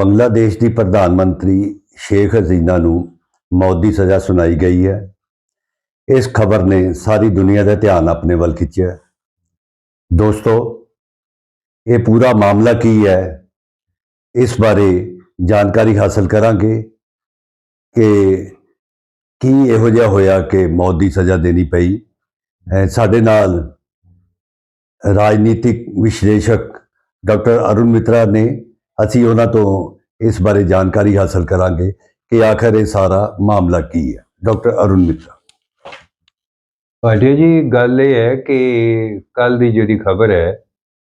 ਬੰਗਲਾਦੇਸ਼ ਦੀ ਪ੍ਰਧਾਨ ਮੰਤਰੀ ਸ਼ੇਖ ਹਸੀਨਾ ਨੂੰ ਮੌਤ ਦੀ ਸਜ਼ਾ ਸੁਣਾਈ ਗਈ ਹੈ। ਇਸ ਖਬਰ ਨੇ ਸਾਰੀ ਦੁਨੀਆ ਦਾ ਧਿਆਨ ਆਪਣੇ ਵੱਲ ਖਿੱਚਿਆ। ਦੋਸਤੋ, ਇਹ ਪੂਰਾ ਮਾਮਲਾ ਕੀ ਹੈ? ਇਸ ਬਾਰੇ ਜਾਣਕਾਰੀ ਹਾਸਲ ਕਰਾਂਗੇ ਕਿ ਕੀ ਇਹੋ ਜਿਹਾ ਹੋਇਆ ਕਿ ਮੌਤ ਦੀ ਸਜ਼ਾ ਦੇਣੀ ਪਈ। ਸਾਡੇ ਨਾਲ ਰਾਜਨੀਤਿਕ ਵਿਸ਼ਲੇਸ਼ਕ ਡਾਕਟਰ ਅਰੁਣ ਮਿਤਰਾ ਨੇ ਅਸੀਂ ਉਹਨਾਂ ਤੋਂ ਇਸ ਬਾਰੇ ਜਾਣਕਾਰੀ ਹਾਸਲ ਕਰਾਂਗੇ ਕਿ ਆਖਰ ਇਹ ਸਾਰਾ ਮਾਮਲਾ ਕੀ ਹੈ। ਡਾਕਟਰ ਅਰੁਣ ਮਿਤਰਾ ਭਾਟੀਆ ਜੀ, ਗੱਲ ਇਹ ਹੈ ਕਿ ਕੱਲ ਦੀ ਜਿਹੜੀ ਖਬਰ ਹੈ,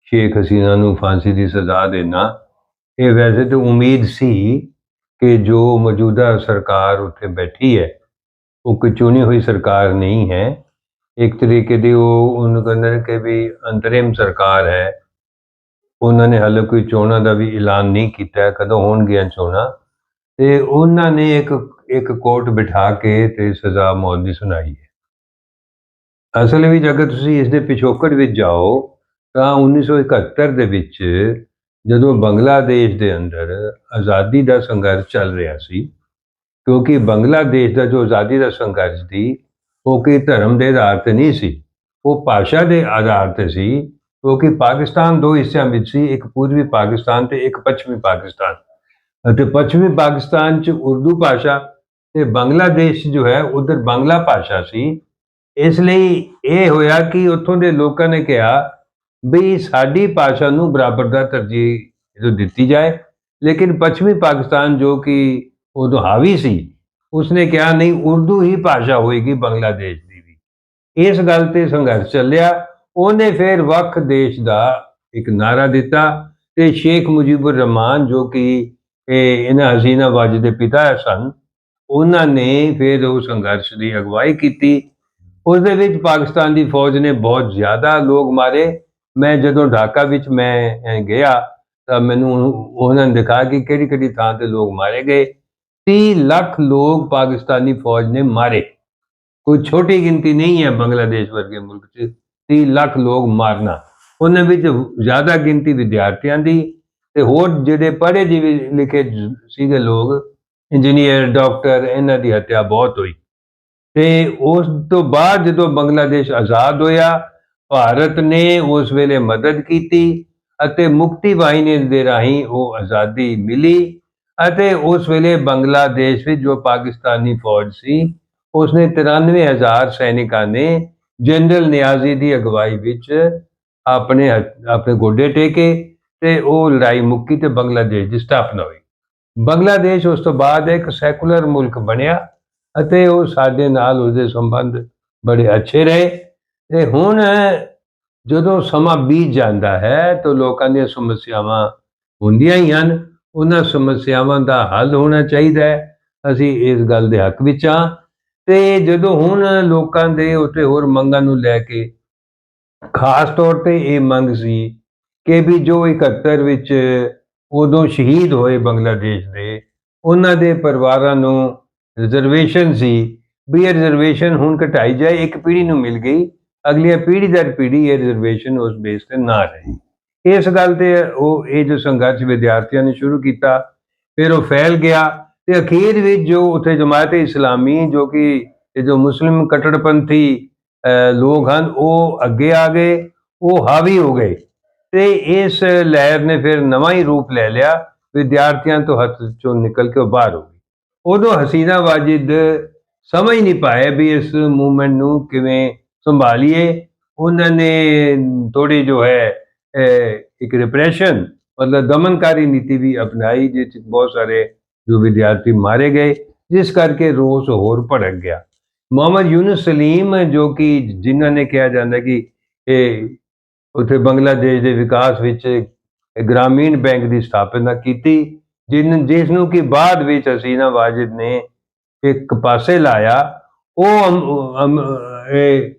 ਸ਼ੇਖ ਹਸੀਨਾ ਨੂੰ ਫਾਂਸੀ ਦੀ ਸਜ਼ਾ ਦੇਣਾ, ਇਹ ਵੈਸੇ ਤਾਂ ਉਮੀਦ ਸੀ ਕਿ ਜੋ ਮੌਜੂਦਾ ਸਰਕਾਰ ਉੱਥੇ ਬੈਠੀ ਹੈ, ਉਹ ਕੋਈ ਚੁਣੀ ਹੋਈ ਸਰਕਾਰ ਨਹੀਂ ਹੈ। ਇੱਕ ਤਰੀਕੇ ਦੀ ਉਹ ਉਹਨੂੰ ਕਹਿੰਦੇ ਕਿ ਵੀ ਅੰਤਰਿਮ ਸਰਕਾਰ ਹੈ ਉਹਨਾਂ ਨੇ ਹਾਲੇ ਕੋਈ ਚੋਣਾਂ ਦਾ ਵੀ ਐਲਾਨ ਨਹੀਂ ਕੀਤਾ, ਕਦੋਂ ਹੋਣਗੀਆਂ ਚੋਣਾਂ? ਤੇ ਉਹਨਾਂ ਨੇ ਇੱਕ ਇੱਕ ਕੋਰਟ ਬਿਠਾ ਕੇ ਤੇ ਸਜ਼ਾ ਮੌਤ ਦੀ ਸੁਣਾਈ ਹੈ। ਅਸਲ ਵਿੱਚ ਅਗਰ ਤੁਸੀਂ ਇਸ ਦੇ ਪਿਛੋਕੜ ਵਿੱਚ ਜਾਓ, ਤਾਂ 1971 ਦੇ ਵਿੱਚ ਜਦੋਂ ਬੰਗਲਾਦੇਸ਼ ਦੇ ਅੰਦਰ ਆਜ਼ਾਦੀ ਦਾ ਸੰਘਰਸ਼ ਚੱਲ ਰਿਹਾ ਸੀ, ਕਿਉਂਕਿ ਬੰਗਲਾਦੇਸ਼ ਦਾ ਜੋ ਆਜ਼ਾਦੀ ਦਾ ਸੰਘਰਸ਼ ਸੀ, ਉਹ ਕਿ ਧਰਮ ਦੇ ਆਧਾਰ ਤੇ ਨਹੀਂ ਸੀ, ਉਹ ਭਾਸ਼ਾ ਦੇ ਆਧਾਰ ਤੇ ਸੀ ਕਿਉਂਕਿ ਪਾਕਿਸਤਾਨ ਦੋ ਹਿੱਸਿਆਂ ਵਿੱਚ ਸੀ, ਇੱਕ ਪੂਰਬੀ ਪਾਕਿਸਤਾਨ ਤੇ ਇੱਕ ਪੱਛਮੀ ਪਾਕਿਸਤਾਨ। ਅਤੇ ਪੱਛਮੀ ਪਾਕਿਸਤਾਨ 'ਚ ਉਰਦੂ ਭਾਸ਼ਾ ਤੇ ਬੰਗਲਾਦੇਸ਼ ਜੋ ਹੈ, ਉਧਰ ਬੰਗਲਾ ਭਾਸ਼ਾ ਸੀ। ਇਸ ਲਈ ਇਹ ਹੋਇਆ ਕਿ ਉੱਥੋਂ ਦੇ ਲੋਕਾਂ ਨੇ ਕਿਹਾ ਵੀ ਸਾਡੀ ਭਾਸ਼ਾ ਨੂੰ ਬਰਾਬਰ ਦਾ ਤਰਜੀਹ ਜੋ ਦਿੱਤੀ ਜਾਏ, ਲੇਕਿਨ ਪੱਛਮੀ ਪਾਕਿਸਤਾਨ ਜੋ ਕਿ ਉਦੋਂ ਹਾਵੀ ਸੀ, ਉਸਨੇ ਕਿਹਾ, ਨਹੀਂ, ਉਰਦੂ ਹੀ ਭਾਸ਼ਾ ਹੋਏਗੀ ਬੰਗਲਾਦੇਸ਼ ਦੀ ਵੀ। ਇਸ ਗੱਲ ਤੇ ਸੰਘਰਸ਼ ਚੱਲਿਆ। ਉਹਨੇ ਫਿਰ ਵੱਖ ਦੇਸ਼ ਦਾ ਇੱਕ ਨਾਰਾ ਦਿੱਤਾ ਤੇ ਸ਼ੇਖ ਮੁਜੀਬੁਰ ਰਹਿਮਾਨ ਜੋ ਕਿ ਇਹ ਇਹਨਾਂ ਹਸੀਨਾ ਵਾਜ ਦੇ ਪਿਤਾ ਸਨ, ਉਹਨਾਂ ਨੇ ਫਿਰ ਉਹ ਸੰਘਰਸ਼ ਦੀ ਅਗਵਾਈ ਕੀਤੀ। ਉਸ ਦੇ ਵਿੱਚ ਪਾਕਿਸਤਾਨ ਦੀ ਫੌਜ ਨੇ ਬਹੁਤ ਜ਼ਿਆਦਾ ਲੋਕ ਮਾਰੇ। ਮੈਂ ਜਦੋਂ ਢਾਕਾ ਵਿੱਚ ਮੈਂ ਗਿਆ ਤਾਂ ਮੈਨੂੰ ਉਹਨਾਂ ਨੇ ਦਿਖਾ ਕਿ ਕਿਹੜੀ ਕਿਹੜੀ ਥਾਂ ਤੇ ਲੋਕ ਮਾਰੇ ਗਏ। 30 ਲੱਖ ਲੋਕ ਪਾਕਿਸਤਾਨੀ ਫੌਜ ਨੇ ਮਾਰੇ। ਕੋਈ ਛੋਟੀ ਗਿਣਤੀ ਨਹੀਂ ਹੈ ਬੰਗਲਾਦੇਸ਼ ਵਰਗੇ ਮੁਲਕ 'ਚ। 30 ਲੱਖ ਲੋਕ ਮਾਰਨਾ। ਉਹਨਾਂ ਵਿੱਚ ਜ਼ਿਆਦਾ ਗਿਣਤੀ ਵਿਦਿਆਰਥੀਆਂ ਦੀ ਤੇ ਹੋਰ ਜਿਹੜੇ ਪੜ੍ਹੇ ਜਿਵੇਂ ਲਿਖੇ ਸੀਗੇ ਲੋਕ, ਇੰਜੀਨੀਅਰ, ਡਾਕਟਰ, ਇਹਨਾਂ ਦੀ ਹੱਤਿਆ ਬਹੁਤ ਹੋਈ। ਤੇ ਉਸ ਤੋਂ ਬਾਅਦ ਜਦੋਂ ਬੰਗਲਾਦੇਸ਼ ਆਜ਼ਾਦ ਹੋਇਆ, ਭਾਰਤ ਨੇ ਉਸ ਵੇਲੇ ਮਦਦ ਕੀਤੀ ਅਤੇ ਮੁਕਤੀ ਵਾਹਿਨੀ ਦੇ ਰਾਹੀਂ ਉਹ ਆਜ਼ਾਦੀ ਮਿਲੀ ਅਤੇ ਉਸ ਵੇਲੇ ਬੰਗਲਾਦੇਸ਼ ਵਿੱਚ ਜੋ ਪਾਕਿਸਤਾਨੀ ਫੌਜ ਸੀ, ਉਸਨੇ 93000 ਸੈਨਿਕਾਂ ਨੇ ਜਨਰਲ ਨਿਆਜ਼ੀ ਦੀ ਅਗਵਾਈ ਵਿੱਚ ਆਪਣੇ ਆਪਣੇ ਗੋਡੇ ਟੇਕੇ ਤੇ ਉਹ ਲੜਾਈ ਮੁੱਕੀ ਤੇ ਬੰਗਲਾਦੇਸ਼ ਦੀ ਸਥਾਪਨਾ ਹੋਈ। ਬੰਗਲਾਦੇਸ਼ ਉਸ ਤੋਂ ਬਾਅਦ ਇੱਕ ਸੈਕੂਲਰ ਮੁਲਕ ਬਣਿਆ ਅਤੇ ਉਹ ਸਾਡੇ ਨਾਲ ਉਸਦੇ ਸੰਬੰਧ ਬੜੇ ਅੱਛੇ ਰਹੇ। ਤੇ ਹੁਣ ਜਦੋਂ ਸਮਾਂ ਬੀਤ ਜਾਂਦਾ ਹੈ ਤਾਂ ਲੋਕਾਂ ਦੀਆਂ ਸਮੱਸਿਆਵਾਂ ਹੁੰਦੀਆਂ ਹੀ ਹਨ। ਉਹਨਾਂ ਸਮੱਸਿਆਵਾਂ ਦਾ ਹੱਲ ਹੋਣਾ ਚਾਹੀਦਾ ਹੈ। ਅਸੀਂ ਇਸ ਗੱਲ ਦੇ ਹੱਕ ਵਿੱਚ ਹਾਂ। ਤੇ ਜਦੋਂ ਹੁਣ ਲੋਕਾਂ ਦੇ ਉੱਤੇ ਹੋਰ ਮੰਗਾਂ ਨੂੰ ਲੈ ਕੇ ਖਾਸ ਤੌਰ ਤੇ ਇਹ ਮੰਗ ਸੀ ਕਿ ਵੀ ਜੋ 71 ਵਿੱਚ ਉਦੋਂ ਸ਼ਹੀਦ ਹੋਏ ਬੰਗਲਾਦੇਸ਼ ਦੇ, ਉਹਨਾਂ ਦੇ ਪਰਿਵਾਰਾਂ ਨੂੰ ਰਿਜ਼ਰਵੇਸ਼ਨ ਸੀ ਵੀ ਇਹ ਰਿਜ਼ਰਵੇਸ਼ਨ ਹੁਣ ਘਟਾਈ ਜਾਏ, ਇੱਕ ਪੀੜ੍ਹੀ ਨੂੰ ਮਿਲ ਗਈ, ਅਗਲੀ ਪੀੜ੍ਹੀ ਦਰ ਪੀੜ੍ਹੀ ਇਹ ਰਿਜ਼ਰਵੇਸ਼ਨ ਉਸ ਬੇਸ ਤੇ ਨਾ ਰਹੇ। ਇਸ ਗੱਲ ਤੇ ਉਹ, ਇਹ ਜੋ ਸੰਘਰਸ਼ ਵਿਦਿਆਰਥੀਆਂ ਨੇ ਸ਼ੁਰੂ ਕੀਤਾ, ਫਿਰ ਉਹ ਫੈਲ ਗਿਆ ਤੇ ਅਖੀਰ ਵਿੱਚ ਜੋ ਉੱਥੇ ਜਮਾਤ ਇਸਲਾਮੀ ਜੋ ਕਿ ਇਹ ਜੋ ਮੁਸਲਿਮ ਕੱਟੜਪੰਥੀ ਅਹ, ਲੋਕ ਹਨ ਉਹ ਅੱਗੇ ਆ ਗਏ ਉਹ ਹਾਵੀ ਹੋ ਗਏ ਤੇ ਇਸ ਲਹਿਰ ਨੇ ਫਿਰ ਨਵਾਂ ਹੀ ਰੂਪ ਲੈ ਲਿਆ ਵਿਦਿਆਰਥੀਆਂ ਤੋਂ ਹੱਥ ਚੋਂ ਨਿਕਲ ਕੇ ਉਹ ਬਾਹਰ ਹੋ ਗਈ ਉਦੋਂ ਹਸੀਨਾ ਵਾਜਿਦ ਸਮਝ ਨਹੀਂ ਪਾਏ ਵੀ ਇਸ ਮੂਵਮੈਂਟ ਨੂੰ ਕਿਵੇਂ ਸੰਭਾਲੀਏ। ਉਹਨਾਂ ਨੇ ਥੋੜੀ ਜੋ ਹੈ ਇੱਕ ਰਿਪਰੈਸ਼ਨ ਮਤਲਬ ਦਮਨਕਾਰੀ ਨੀਤੀ ਵੀ ਅਪਣਾਈ ਜਿਸ 'ਚ ਬਹੁਤ ਸਾਰੇ ਜੋ ਵਿਦਿਆਰਥੀ ਮਾਰੇ ਗਏ, ਜਿਸ ਕਰਕੇ ਰੋਸ ਹੋਰ ਭੜਕ ਗਿਆ। ਮੁਹੰਮਦ ਯੂਨਸ ਸਲੀਮ, ਜੋ ਕਿ ਜਿਨ੍ਹਾਂ ਨੇ ਕਿਹਾ ਜਾਂਦਾ ਕਿ ਇਹ ਉੱਥੇ ਬੰਗਲਾਦੇਸ਼ ਦੇ ਵਿਕਾਸ ਵਿੱਚ ਗ੍ਰਾਮੀਣ ਬੈਂਕ ਦੀ ਸਥਾਪਨਾ ਕੀਤੀ, ਜਿਨ, ਜਿਸ ਨੂੰ ਕਿ ਬਾਅਦ ਵਿੱਚ ਹਸੀਨਾ ਵਾਜਿਦ ਨੇ ਇੱਕ ਪਾਸੇ ਲਾਇਆ, ਉਹ ਇਹ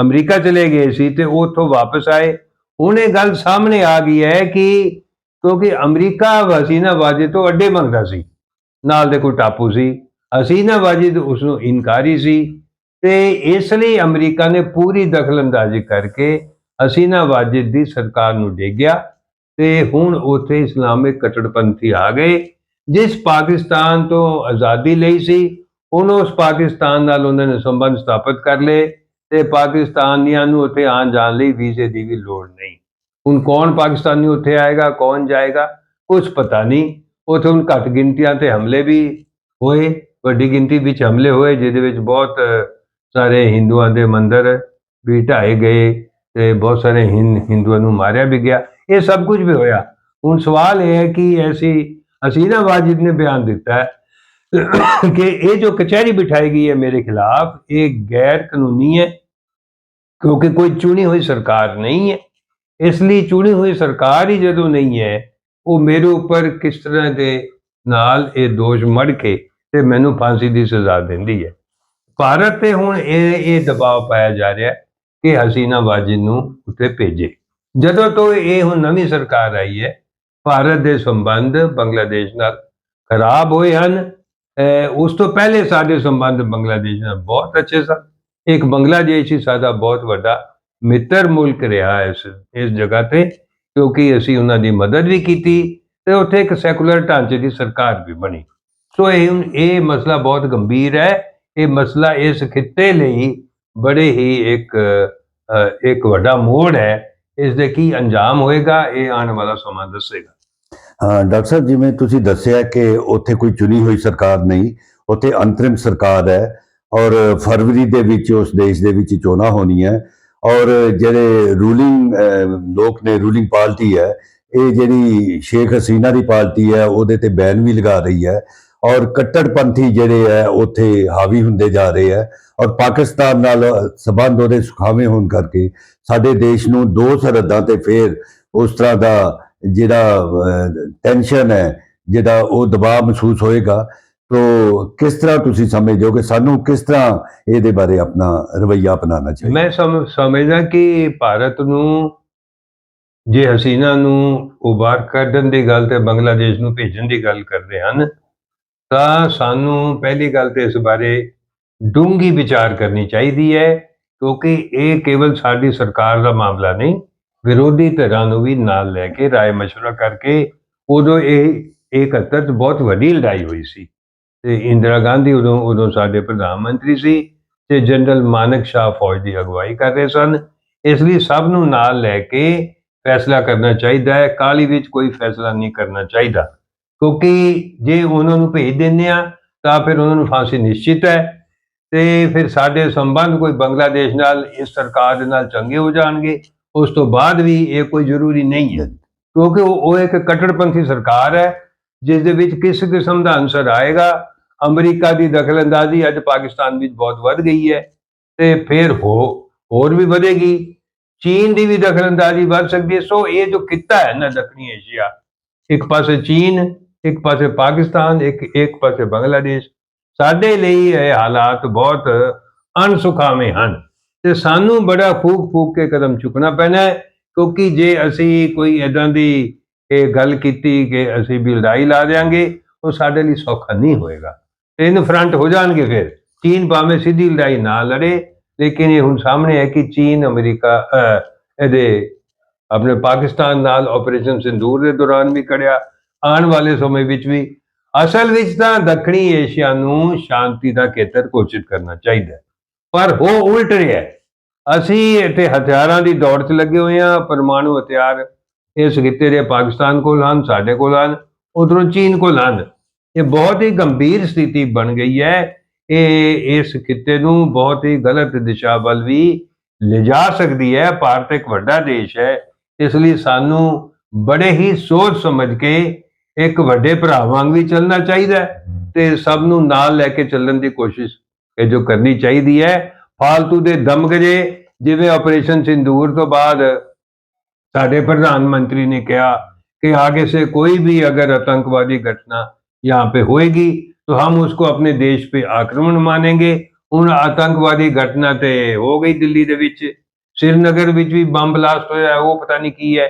ਅਮਰੀਕਾ ਚਲੇ ਗਏ ਸੀ ਤੇ ਉਹ ਉੱਥੋਂ ਵਾਪਸ ਆਏ। ਹੁਣ ਇਹ ਗੱਲ ਸਾਹਮਣੇ ਆ ਗਈ ਹੈ ਕਿ ਕਿਉਂਕਿ ਅਮਰੀਕਾ ਹਸੀਨਾ ਵਾਜਿਦ ਤੋਂ ਅੱਡੇ ਮੰਗਦਾ ਸੀ। ਨਾਲ ਦੇ ਕੋਈ ਟਾਪੂ ਸੀ। ਹਸੀਨਾ ਵਾਜਿਦ ਉਸ ਨੂੰ ਇਨਕਾਰੀ ਸੀ ਤੇ ਇਸ ਲਈ ਅਮਰੀਕਾ ਨੇ ਪੂਰੀ ਦਖਲਅੰਦਾਜ਼ੀ ਕਰਕੇ ਹਸੀਨਾ ਵਾਜਿਦ ਦੀ ਸਰਕਾਰ ਨੂੰ ਡੇਗਿਆ ਤੇ ਹੁਣ ਉੱਥੇ ਇਸਲਾਮਿਕ ਕੱਟੜਪੰਥੀ ਆ ਗਏ, ਜਿਸ ਪਾਕਿਸਤਾਨ ਤੋਂ ਆਜ਼ਾਦੀ ਲਈ ਸੀ। ਹੁਣ ਉਸ ਪਾਕਿਸਤਾਨ ਨਾਲ ਉਹਨਾਂ ਨੇ ਸੰਬੰਧ ਸਥਾਪਿਤ ਕਰ ਲਏ ਤੇ ਪਾਕਿਸਤਾਨੀਆਂ ਨੂੰ ਉੱਥੇ ਆਉਣ ਜਾਣ ਲਈ ਵੀਜ਼ੇ ਦੀ ਵੀ ਲੋੜ ਨਹੀਂ। ਹੁਣ ਕੌਣ ਪਾਕਿਸਤਾਨੀ ਉੱਥੇ ਆਏਗਾ, ਕੌਣ ਜਾਏਗਾ ਕੁਝ ਪਤਾ ਨਹੀਂ। ਉੱਥੇ ਹੁਣ ਘੱਟ ਗਿਣਤੀਆਂ ਤੇ ਹਮਲੇ ਵੀ ਹੋਏ, ਵੱਡੀ ਗਿਣਤੀ ਵਿੱਚ ਹਮਲੇ ਹੋਏ, ਜਿਹਦੇ ਵਿੱਚ ਬਹੁਤ ਸਾਰੇ ਹਿੰਦੂਆਂ ਦੇ ਮੰਦਰ ਵੀ ਢਾਏ ਗਏ ਤੇ ਬਹੁਤ ਸਾਰੇ ਹਿੰ- ਹਿੰਦੂਆਂ ਨੂੰ ਮਾਰਿਆ ਵੀ ਗਿਆ। ਇਹ ਸਭ ਕੁਝ ਵੀ ਹੋਇਆ। ਹੁਣ ਸਵਾਲ ਇਹ ਹੈ ਕਿ ਐਸੀ ਹਸੀਨਾ ਵਾजिद ਨੇ ਬਿਆਨ ਦਿੱਤਾ ਹੈ ਕਿ ਇਹ ਜੋ ਕਚਹਿਰੀ ਬਿਠਾਈ ਗਈ ਹੈ ਮੇਰੇ ਖਿਲਾਫ, ਇਹ ਗੈਰ ਕਾਨੂੰਨੀ ਹੈ, ਕਿਉਂਕਿ ਕੋਈ ਚੁਣੀ ਹੋਈ ਸਰਕਾਰ ਨਹੀਂ ਹੈ। ਇਸ ਲਈ ਚੁਣੀ ਹੋਈ ਸਰਕਾਰ ਹੀ ਜਦੋਂ ਨਹੀਂ ਹੈ, ਉਹ ਮੇਰੇ ਉੱਪਰ ਕਿਸ ਤਰ੍ਹਾਂ ਦੇ ਨਾਲ ਇਹ ਦੋਸ਼ ਮੜ ਕੇ ਤੇ ਮੈਨੂੰ ਫਾਂਸੀ ਦੀ ਸਜ਼ਾ ਦਿੰਦੀ ਹੈ। ਭਾਰਤ ਤੇ ਹੁਣ ਇਹ ਇਹ ਦਬਾਅ ਪਾਇਆ ਜਾ ਰਿਹਾ ਹੈ ਕਿ ਹਸੀਨਾ ਵਾजिद ਨੂੰ ਉੱਤੇ ਭੇਜੇ। ਜਦੋਂ ਤੋਂ ਇਹ ਹੁਣ ਨਵੀਂ ਸਰਕਾਰ ਆਈ ਹੈ, ਭਾਰਤ ਦੇ ਸੰਬੰਧ ਬੰਗਲਾਦੇਸ਼ ਨਾਲ ਖਰਾਬ ਹੋਏ ਹਨ। ਅਹ ਉਸ ਤੋਂ ਪਹਿਲੇ ਸਾਡੇ ਸੰਬੰਧ ਬੰਗਲਾਦੇਸ਼ ਨਾਲ ਬਹੁਤ ਅੱਛੇ ਸਨ। ਇੱਕ ਬੰਗਲਾਦੇਸ਼ ਹੀ ਸਾਡਾ ਬਹੁਤ ਵੱਡਾ ਮਿੱਤਰ ਮੁਲਕ ਰਿਹਾ ਇਸ ਇਸ ਜਗ੍ਹਾ ਤੇ, ਕਿਉਂਕਿ ਅਸੀਂ ਉਹਨਾਂ ਦੀ ਮਦਦ ਵੀ ਕੀਤੀ ਤੇ ਉੱਥੇ ਇੱਕ ਸੈਕੂਲਰ ਢਾਂਚੇ ਦੀ ਸਰਕਾਰ ਵੀ ਬਣੀ। ਸੋ ਇਹ ਇਹ ਮਸਲਾ ਬਹੁਤ ਗੰਭੀਰ ਹੈ। ਇਹ ਮਸਲਾ ਇਸ ਖਿੱਤੇ ਲਈ ਬੜੇ ਹੀ ਇੱਕ ਇੱਕ ਵੱਡਾ ਮੋੜ ਹੈ। ਇਸ ਦੇ ਕੀ ਅੰਜਾਮ ਹੋਏਗਾ, ਇਹ ਆਉਣ ਵਾਲਾ ਸਮਾਂ ਦੱਸੇਗਾ। ਹਾਂ, ਡਾਕਟਰ ਸਾਹਿਬ, ਜਿਵੇਂ ਤੁਸੀਂ ਦੱਸਿਆ ਕਿ ਉੱਥੇ ਕੋਈ ਚੁਣੀ ਹੋਈ ਸਰਕਾਰ ਨਹੀਂ, ਉੱਥੇ ਅੰਤਰਿਮ ਸਰਕਾਰ ਹੈ ਔਰ ਫਰਵਰੀ ਦੇ ਵਿੱਚ ਉਸ ਦੇਸ਼ ਦੇ ਵਿੱਚ ਚੋਣਾਂ ਹੋਣੀਆਂ। ਔਰ ਜਿਹੜੇ ਰੂਲਿੰਗ ਲੋਕ ਨੇ ਰੂਲਿੰਗ ਪਾਰਟੀ ਹੈ, ਇਹ ਜਿਹੜੀ ਸ਼ੇਖ ਹਸੀਨਾ ਦੀ ਪਾਰਟੀ ਹੈ, ਉਹਦੇ ਤੇ ਬੈਨ ਵੀ ਲਗਾ ਰਹੀ ਹੈ। ਔਰ ਕੱਟੜਪੰਥੀ ਜਿਹੜੇ ਹੈ, ਉੱਥੇ ਹਾਵੀ ਹੁੰਦੇ ਜਾ ਰਹੇ ਹੈ। ਔਰ ਪਾਕਿਸਤਾਨ ਨਾਲ ਸਬੰਧ ਉਹਦੇ ਸੁਖਾਵੇਂ ਹੋਣ ਕਰਕੇ ਸਾਡੇ ਦੇਸ਼ ਨੂੰ ਦੋ ਸਰਹੱਦਾਂ ਤੇ ਫੇਰ ਉਸ ਤਰ੍ਹਾਂ ਦਾ ਜਿਹੜਾ ਟੈਨਸ਼ਨ ਹੈ, ਜਿਹੜਾ ਉਹ ਦਬਾਅ ਮਹਿਸੂਸ ਹੋਏਗਾ। ਤੋ ਕਿਸ ਤਰ੍ਹਾਂ ਤੁਸੀਂ ਸਮਝਦੇ ਹੋ ਕਿ ਸਾਨੂੰ ਕਿਸ ਤਰ੍ਹਾਂ ਇਹਦੇ ਬਾਰੇ ਆਪਣਾ ਰਵੱਈਆ ਅਪਣਾਉਣਾ ਚਾਹੀਦਾ? ਮੈਂ ਸਮ, ਸਮਝਦਾ ਕਿ ਭਾਰਤ ਨੂੰ ਜੇ ਹਸੀਨਾ ਨੂੰ ਉਬਾਰ ਕੱਢਣ ਦੀ ਗੱਲ ਤੇ ਬੰਗਲਾਦੇਸ਼ ਨੂੰ ਭੇਜਣ ਦੀ ਗੱਲ ਕਰਦੇ ਹਨ, ਤਾਂ ਸਾਨੂੰ ਪਹਿਲੀ ਗੱਲ ਤੇ ਇਸ ਬਾਰੇ ਡੂੰਘੀ ਵਿਚਾਰ ਕਰਨੀ ਚਾਹੀਦੀ ਹੈ, ਕਿਉਂਕਿ ਇਹ ਕੇਵਲ ਸਾਡੀ ਸਰਕਾਰ ਦਾ ਮਾਮਲਾ ਨਹੀਂ, ਵਿਰੋਧੀ ਧਿਰਾਂ ਨੂੰ ਵੀ ਨਾਲ ਲੈ ਕੇ ਰਾਏ ਮਸ਼ਵਰਾ ਕਰਕੇ ਉਦੋਂ ਇਹ 71 ਬਹੁਤ ਵੱਡੀ ਲੜਾਈ ਹੋਈ ਸੀ। ਤੇ ਇੰਦਰਾ ਗਾਂਧੀ ਉਦੋਂ ਉਦੋਂ ਸਾਡੇ ਪ੍ਰਧਾਨ ਮੰਤਰੀ ਸੀ ਤੇ ਜਨਰਲ ਮਾਨਕ ਸ਼ਾਹ ਫੌਜ ਦੀ ਅਗਵਾਈ ਕਰ ਰਹੇ ਸਨ। ਇਸ ਲਈ ਸਭ ਨੂੰ ਨਾਲ ਲੈ ਕੇ ਫੈਸਲਾ ਕਰਨਾ ਚਾਹੀਦਾ ਹੈ। ਕਾਲੀ ਵਿੱਚ ਕੋਈ ਫੈਸਲਾ ਨਹੀਂ ਕਰਨਾ ਚਾਹੀਦਾ। ਕਿਉਂਕਿ ਜੇ ਉਹਨਾਂ ਨੂੰ ਭੇਜ ਦਿੰਦੇ ਆ ਤਾਂ ਫਿਰ ਉਹਨਾਂ ਨੂੰ ਫਾਂਸੀ ਨਿਸ਼ਚਿਤ ਹੈ ਤੇ ਫਿਰ ਸਾਡੇ ਸੰਬੰਧ ਕੋਈ ਬੰਗਲਾਦੇਸ਼ ਨਾਲ, ਇਸ ਸਰਕਾਰ ਦੇ ਨਾਲ ਚੰਗੇ ਹੋ ਜਾਣਗੇ। ਉਸ ਤੋਂ ਬਾਅਦ ਵੀ ਇਹ ਕੋਈ ਜ਼ਰੂਰੀ ਨਹੀਂ ਹੈ। ਕਿਉਂਕਿ ਉਹ ਉਹ ਇੱਕ ਕੱਟੜਪੰਥੀ ਸਰਕਾਰ ਹੈ। ਜਿਸ ਦੇ ਵਿੱਚ ਕਿਸ ਕਿਸਮ ਦਾ ਅਨਸਰ ਆਏਗਾ, ਅਮਰੀਕਾ ਦੀ ਦਖਲਅੰਦਾਜ਼ੀ ਅੱਜ ਪਾਕਿਸਤਾਨ ਵਿੱਚ ਬਹੁਤ ਵੱਧ ਗਈ ਹੈ ਤੇ ਫਿਰ ਹੋ, ਹੋਰ ਵੀ ਵਧੇਗੀ। ਚੀਨ ਦੀ ਵੀ ਦਖਲਅੰਦਾਜ਼ੀ ਵੱਧ ਸਕਦੀ ਹੈ, ਸੋ ਇਹ ਜੋ ਕਿੱਤਾ ਹੈ ਨਾ ਦੱਖਣੀ ਏਸ਼ੀਆ, ਇੱਕ ਪਾਸੇ ਚੀਨ, ਇੱਕ ਪਾਸੇ ਪਾਕਿਸਤਾਨ, ਇੱਕ ਇੱਕ ਪਾਸੇ ਬੰਗਲਾਦੇਸ਼, ਸਾਡੇ ਲਈ ਇਹ ਹਾਲਾਤ ਬਹੁਤ ਅਣਸੁਖਾਵੇਂ ਹਨ ਤੇ ਸਾਨੂੰ ਬੜਾ ਫੂਕ ਫੂਕ ਕੇ ਕਦਮ ਚੁੱਕਣਾ ਪੈਣਾ ਹੈ, ਕਿਉਂਕਿ ਜੇ ਅਸੀਂ ਕੋਈ ਇਦਾਂ ਦੀ ਇਹ ਗੱਲ ਕੀਤੀ ਕਿ ਅਸੀਂ ਵੀ ਲੜਾਈ ਲਾ ਦੇਾਂਗੇ ਉਹ ਸਾਡੇ ਲਈ ਸੌਖਾ ਨਹੀਂ ਹੋਏਗਾ। ਤਿੰਨ ਫਰੰਟ ਹੋ ਜਾਣਗੇ ਫਿਰ। ਚੀਨ ਭਾਵੇਂ ਸਿੱਧੀ ਲੜਾਈ ਨਾ ਲੜੇ, ਲੇਕਿਨ ਇਹ ਹੁਣ ਸਾਹਮਣੇ ਹੈ ਕਿ ਚੀਨ, ਅਮਰੀਕਾ ਇਹਦੇ ਆਪਣੇ ਪਾਕਿਸਤਾਨ ਨਾਲ ਆਪਰੇਸ਼ਨ ਸਿੰਦੂਰ ਦੇ ਦੌਰਾਨ ਵੀ ਕੜਿਆ, ਆਉਣ ਵਾਲੇ ਸਮੇਂ ਵਿੱਚ ਵੀ। ਅਸਲ ਵਿੱਚ ਤਾਂ ਦੱਖਣੀ ਏਸ਼ੀਆ ਨੂੰ ਸ਼ਾਂਤੀ ਦਾ ਖੇਤਰ ਘੋਸ਼ਿਤ ਕਰਨਾ ਚਾਹੀਦਾ ਪਰ ਉਹ ਉਲਟ ਰਿਹਾ ਅਸੀਂ ਇੱਥੇ ਹਥਿਆਰਾਂ ਦੀ ਦੌੜ 'ਚ ਲੱਗੇ ਹੋਏ ਹਾਂ, ਪਰਮਾਣੂ ਹਥਿਆਰ ਇਸ ਖਿੱਤੇ ਦੇ ਪਾਕਿਸਤਾਨ ਕੋਲ ਹਨ, ਸਾਡੇ ਕੋਲ ਹਨ, ਉਧਰੋਂ ਚੀਨ ਕੋਲ ਹਨ। ਇਹ ਬਹੁਤ ਹੀ ਗੰਭੀਰ ਸਥਿਤੀ ਬਣ ਗਈ ਹੈ। ਇਹ ਇਸ ਖਿੱਤੇ ਨੂੰ ਬਹੁਤ ਹੀ ਗਲਤ ਦਿਸ਼ਾ ਵੱਲ ਵੀ ਲਿਜਾ ਸਕਦੀ ਹੈ। ਭਾਰਤ ਇੱਕ ਵੱਡਾ ਦੇਸ਼ ਹੈ। ਇਸ ਲਈ ਸਾਨੂੰ ਬੜੇ ਹੀ ਸੋਚ ਸਮਝ ਕੇ ਇੱਕ ਵੱਡੇ ਭਰਾ ਵਾਂਗ ਵੀ ਚੱਲਣਾ ਚਾਹੀਦਾ ਹੈ ਤੇ ਸਭ ਨੂੰ ਨਾਲ ਲੈ ਕੇ ਚੱਲਣ ਦੀ ਕੋਸ਼ਿਸ਼ ਇਹ ਜੋ ਕਰਨੀ ਚਾਹੀਦੀ ਹੈ। ਫਾਲਤੂ ਦੇ ਦਮਗਜੇ, ਜਿਵੇਂ ਆਪਰੇਸ਼ਨ ਸਿੰਦੂਰ ਤੋਂ ਬਾਅਦ ਸਾਡੇ ਪ੍ਰਧਾਨ ਮੰਤਰੀ ਨੇ ਕਿਹਾ कि आगे से कोई भी अगर आतंकवादी घटना यहाँ पे होएगी तो हम उसको अपने देश पे आक्रमण मानेंगे ਹੁਣ ਆਤੰਕਵਾਦੀ ਘਟਨਾ ਤੇ ਹੋ ਗਈ ਦਿੱਲੀ ਦੇ ਵਿੱਚ ਸ਼੍ਰੀਨਗਰ ਵਿੱਚ ਵੀ ਬੰਬ ਬਲਾਸਟ ਹੋਇਆ ਹੈ, ਉਹ ਪਤਾ ਨਹੀਂ ਕੀ ਹੈ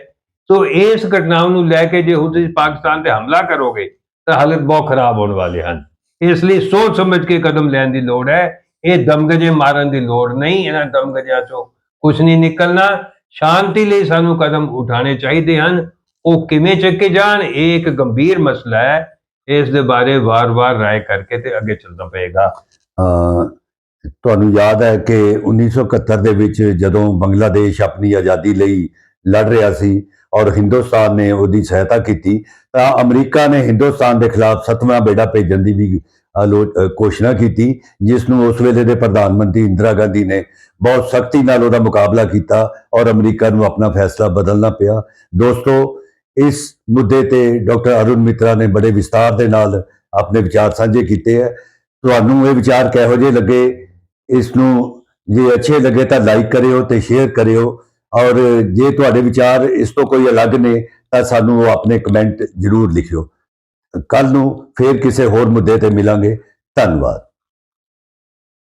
ਸੋ ਇਸ ਘਟਨਾਵਾਂ ਨੂੰ ਲੈ ਕੇ ਜੇ ਹੁਣ ਤੁਸੀਂ ਪਾਕਿਸਤਾਨ ਤੇ ਹਮਲਾ ਕਰੋਗੇ ਤਾਂ ਹਾਲਤ ਬਹੁਤ ਖਰਾਬ ਹੋਣ ਵਾਲੇ ਹਨ ਇਸ ਲਈ ਸੋਚ ਸਮਝ ਕੇ ਕਦਮ ਲੈਣ ਦੀ ਲੋੜ ਹੈ ਇਹ ਦਮਗਜੇ ਮਾਰਨ ਦੀ ਲੋੜ ਨਹੀਂ ਇਹਨਾਂ ਦਮਗਜਿਆਂ ਚੋਂ ਕੁਝ ਨਹੀਂ ਨਿਕਲਣਾ ਸ਼ਾਂਤੀ ਲਈ ਸਾਨੂੰ ਕਦਮ ਉਠਾਣੇ ਚਾਹੀਦੇ ਹਨ। ਉਹ ਕਿਵੇਂ ਚੱਕੇ ਜਾਣ ਇਹ ਇੱਕ ਗੰਭੀਰ ਮਸਲਾ ਹੈ। ਇਸ ਦੇ ਬਾਰੇ ਵਾਰ-ਵਾਰ ਰਾਏ ਕਰਕੇ ਤੇ ਅੱਗੇ ਚੱਲਣਾ ਪਏਗਾ। ਅ, ਤੁਹਾਨੂੰ ਯਾਦ ਹੈ ਕਿ 1971 ਦੇ ਵਿੱਚ ਜਦੋਂ ਬੰਗਲਾਦੇਸ਼ ਆਪਣੀ ਆਜ਼ਾਦੀ ਲਈ ਲੜ ਰਿਹਾ ਸੀ ਔਰ ਹਿੰਦੁਸਤਾਨ ਨੇ ਉਹਦੀ ਸਹਾਇਤਾ ਕੀਤੀ ਤਾਂ ਅਮਰੀਕਾ ਨੇ ਹਿੰਦੁਸਤਾਨ ਦੇ ਖਿਲਾਫ ਸੱਤਵਾਂ ਬੇੜਾ ਭੇਜਣ ਦੀ ਵੀ ਘੋਸ਼ਣਾ ਕੀਤੀ, ਜਿਸ ਨੂੰ ਉਸ ਵੇਲੇ ਦੇ ਪ੍ਰਧਾਨ ਮੰਤਰੀ ਇੰਦਰਾ ਗਾਂਧੀ ਨੇ ਬਹੁਤ ਸਖਤੀ ਨਾਲ ਉਹਦਾ ਮੁਕਾਬਲਾ ਕੀਤਾ ਔਰ ਅਮਰੀਕਾ ਨੂੰ ਆਪਣਾ ਫੈਸਲਾ ਬਦਲਣਾ ਪਿਆ। ਦੋਸਤੋ, ਇਸ ਮੁੱਦੇ ਤੇ ਡਾਕਟਰ ਅਰੁਣ ਮਿਤਰਾ ਨੇ ਬੜੇ ਵਿਸਤਾਰ ਦੇ ਨਾਲ ਆਪਣੇ ਵਿਚਾਰ ਸਾਂਝੇ ਕੀਤੇ ਹੈ। ਤੁਹਾਨੂੰ ਇਹ ਵਿਚਾਰ ਕਿਹੋ ਜਿਹੇ ਲੱਗੇ? ਇਸ ਨੂੰ ਜੇ ਅੱਛੇ ਲੱਗੇ ਤਾਂ ਲਾਈਕ ਕਰਿਓ ਤੇ ਸ਼ੇਅਰ ਕਰਿਓ ਔਰ ਜੇ ਤੁਹਾਡੇ ਵਿਚਾਰ ਇਸ ਤੋਂ ਕੋਈ ਅਲੱਗ ਨੇ ਤਾਂ ਸਾਨੂੰ ਉਹ ਆਪਣੇ ਕਮੈਂਟ ਜ਼ਰੂਰ ਲਿਖਿਓ। ਕੱਲ ਨੂੰ ਫੇਰ ਕਿਸੇ ਹੋਰ ਮੁੱਦੇ ਤੇ ਮਿਲਾਂਗੇ। ਧੰਨਵਾਦ।